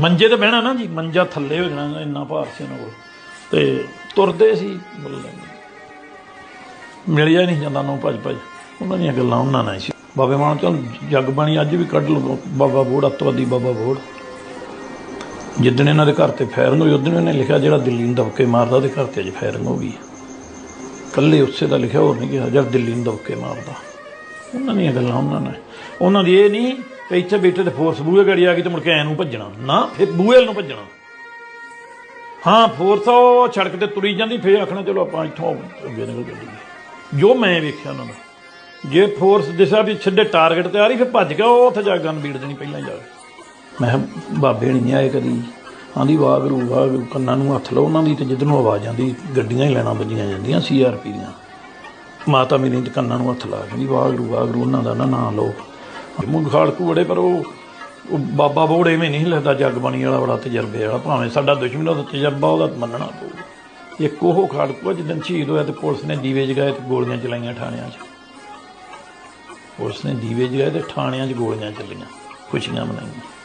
ਮੰਜੇ ਤੇ ਬਹਿਣਾ ਨਾ ਜੀ, ਮੰਜਾ ਥੱਲੇ ਹੋ ਜਾਣਾ ਇੰਨਾ ਭਾਰ ਸੀ ਉਹਨਾਂ ਕੋਲ। ਤੇ ਤੁਰਦੇ ਸੀ ਮਿਲਿਆ ਨਹੀਂ ਜਾਂਦਾ ਨੂੰ ਭੱਜ ਭੱਜ। ਉਹਨਾਂ ਦੀਆਂ ਗੱਲਾਂ ਉਹਨਾਂ ਨਾਲ ਸੀ। ਬਾਬੇ ਮਾਨ ਚੋਂ ਜੱਗ ਬਾਣੀ, ਅੱਜ ਵੀ ਕੱਢ ਲਓ। ਬਾਬਾ ਬੋੜ, ਅੱਤਵਾਦੀ ਬਾਬਾ ਬੋੜ। ਜਿੱਦਣ ਇਹਨਾਂ ਦੇ ਘਰ ਤੇ ਫਾਇਰਿੰਗ ਹੋਈ, ਉਦੋਂ ਇਹਨੇ ਲਿਖਿਆ ਜਿਹੜਾ ਦਿੱਲੀ ਨੂੰ ਦਬਕੇ ਮਾਰਦਾ, ਉਹਦੇ ਘਰ ਤੇ ਅੱਜ ਫਾਇਰਿੰਗ ਹੋ ਗਈ ਕੱਲੇ ਉਸੇ ਦਾ ਲਿਖਿਆ, ਹੋਰ ਨਹੀਂ ਕਿਹਾ। ਜਿਹੜਾ ਦਿੱਲੀ ਨੂੰ ਦਬਕੇ ਮਾਰਦਾ। ਉਹਨਾਂ ਦੀਆਂ ਗੱਲਾਂ ਉਹਨਾਂ ਨੇ ਉਹਨਾਂ ਦੀ ਇਹ ਨਹੀਂ ਕਿ ਇੱਥੇ ਬੈਠੇ ਤੇ ਫੋਰਸ ਬੂਹੇ ਗੜੀ ਆ ਗਈ ਤੇ ਮੁੜ ਕੇ ਐ ਨੂੰ ਭੱਜਣਾ। ਨਾ, ਫਿਰ ਬੂਹੇ ਨੂੰ ਭੱਜਣਾ। ਹਾਂ ਫੋਰਸ ਉਹ ਸੜਕ ਤੇ ਤੁਰੀ ਜਾਂਦੀ, ਫੇਰ ਆਖਣਾ, ਚਲੋ ਆਪਾਂ ਇੱਥੋਂ ਅੱਗੇ ਨਿਕਲ ਚੱਲੀਏ। ਜੋ ਮੈਂ ਵੇਖਿਆ ਉਹਨਾਂ ਦਾ। ਜੇ ਫੋਰਸ ਦਿਸਾ ਵੀ ਸਿੱਧੇ ਟਾਰਗੇਟ ਤੇ ਆ ਰਹੀ, ਫਿਰ ਭੱਜ ਕੇ ਉਹ ਉੱਥੇ ਜਾ ਕੇ ਗਨ ਬੀੜ ਦੇਣੀ ਪਹਿਲਾਂ ਹੀ ਜਾ ਮੈਂ ਕਿਹਾ, ਬਾਬੇ ਨਹੀਂ ਆਏ ਕਦੀ। ਆਂਦੀ ਵਾਗਰੂ ਵਾਗਰੂ ਕੰਨਾਂ ਨੂੰ ਹੱਥ ਲਾਓ ਉਹਨਾਂ ਦੀ ਤੇ ਜਿੱਦ ਨੂੰ ਆਵਾਜ਼ ਆਂਦੀ ਗੱਡੀਆਂ ਹੀ ਲੈਣਾ ਵੱਜੀਆਂ ਜਾਂਦੀਆਂ ਸੀਆਰਪੀ ਦੀਆਂ। ਮਾਤਾ ਮੇਰੀ ਤੇ ਕੰਨਾਂ ਨੂੰ ਹੱਥ ਲਾ ਕਹਿੰਦੀ ਵਾਗਰੂ ਵਾਗਰੂ ਉਹਨਾਂ ਦਾ ਨਾ ਨਾਂ ਲਓ। ਮੂੰਹ ਖਾੜਕੂ ਬੜੇ ਪਰ ਉਹ ਉਹ ਬਾਬਾ ਬੋੜੇ ਐਵੇਂ ਨਹੀਂ ਲੱਗਦਾ ਜਗਬਾਣੀ ਵਾਲਾ, ਬੜਾ ਤਜਰਬੇ ਵਾਲਾ। ਭਾਵੇਂ ਸਾਡਾ ਦੁਸ਼ਮਣ ਉਹਦਾ ਤਜਰਬਾ ਉਹਦਾ ਮੰਨਣਾ ਪਊ ਇੱਕ ਉਹ ਖਾੜਕੂ ਆ, ਜਿੱਦਣ ਸ਼ਹੀਦ ਹੋਇਆ ਤੇ ਪੁਲਿਸ ਨੇ ਦੀਵੇ ਜਗਾਏ ਤੇ ਗੋਲੀਆਂ ਚਲਾਈਆਂ ਥਾਣਿਆਂ 'ਚ। ਪੁਲਿਸ ਨੇ ਦੀਵੇ ਜਗਾਏ ਤੇ ਥਾਣਿਆਂ 'ਚ ਗੋਲੀਆਂ ਚੱਲੀਆਂ, ਖੁਸ਼ੀਆਂ ਮਨਾਈਆਂ।